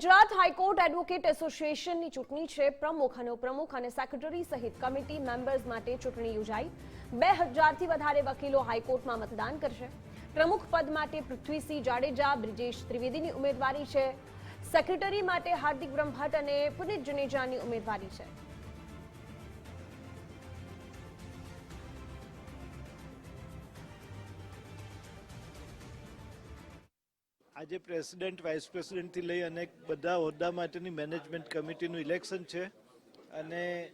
Gujarat high court advocate એસોસિએશનની ચૂંટણી છે. પ્રમુખ અને ઉપપ્રમુખ અને સેક્રેટરી સહિત કમિટી મેમ્બર્સ માટે ચૂંટણી યોજાઈ. બે હજારથી વધારે વકીલો હાઈકોર્ટમાં મતદાન કરશે. પ્રમુખ પદ માટે પૃથ્વીસિંહ જાડેજા, બ્રિજેશ ત્રિવેદીની ઉમેદવારી છે. સેક્રેટરી માટે હાર્દિક બ્રહ્મભટ્ટ અને પુનિત જુનેજાની ઉમેદવારી છે. આજે પ્રેસિડેન્ટ, વાઇસ પ્રેસિડેન્ટથી લઈ અનેક બધા હોદ્દા માટેની મેનેજમેન્ટ કમિટીનું ઇલેક્શન છે. અને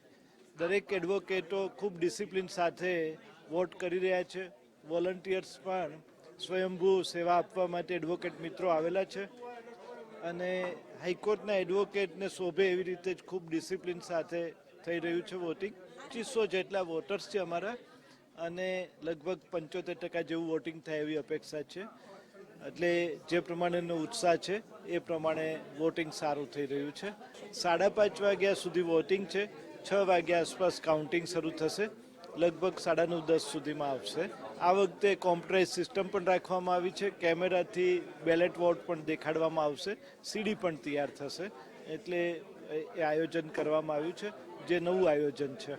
દરેક એડવોકેટો ખૂબ ડિસિપ્લિન સાથે વોટ કરી રહ્યા છે. વોલન્ટિયર્સ પણ સ્વયંભૂ સેવા આપવા માટે એડવોકેટ મિત્રો આવેલા છે. અને હાઈકોર્ટના એડવોકેટને શોભે એવી રીતે જ ખૂબ ડિસિપ્લિન સાથે થઈ રહ્યું છે વોટિંગ. પચીસો જેટલા વોટર્સ છે અમારા. અને લગભગ પંચોતેર ટકા જેવું વોટિંગ થાય એવી અપેક્ષા છે. એટલે જે પ્રમાણેનો ઉત્સાહ છે, એ પ્રમાણે વોટિંગ સારું થઈ રહ્યું છે. સાડા પાંચ વાગ્યા સુધી વોટિંગ છે, છ વાગ્યા આસપાસ કાઉન્ટિંગ શરૂ થશે, લગભગ સાડા નવ, દસ સુધીમાં આવશે. આ વખતે કોમ્પ્યુટરાઇઝ સિસ્ટમ પણ રાખવામાં આવી છે, કેમેરાથી બેલેટ વોટ પણ દેખાડવામાં આવશે, સીડી પણ તૈયાર થશે. એટલે એ આયોજન કરવામાં આવ્યું છે. જે નવું આયોજન છે?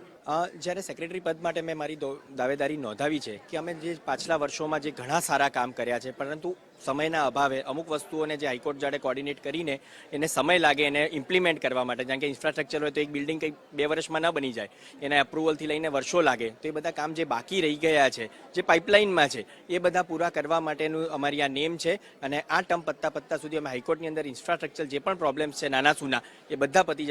જ્યારે સેક્રેટરી પદ માટે મેં મારી દાવેદારી નોંધાવી છે કે અમે જે પાછલા વર્ષોમાં જે ઘણા સારા કામ કર્યા છે, પરંતુ સમયના અભાવે અમુક વસ્તુઓને જે હાઈકોર્ટ જાડે કોર્ડિનેટ કરીને એને સમય લાગે એને ઇમ્પ્લિમેન્ટ કરવા માટે કારણ કે ઇન્ફ્રાસ્ટ્રક્ચર હોય તો એક બિલ્ડિંગ કંઈક બે વર્ષમાં ન બની જાય, એને અપ્રુવલથી લઈને વર્ષો લાગે, તો એ બધા કામ જે બાકી રહી ગયા છે, જે પાઇપલાઇનમાં છે, એ બધા પૂરા કરવા માટેનું અમારી આ નેમ છે અને આ ટર્મ પત્તા પત્તા સુધી અમે હાઈકોર્ટની અંદર ઇન્ફ્રાસ્ટ્રક્ચર જે પણ પ્રોબ્લેમ્સ છે નાના સૂના એ બધા પતી જશે.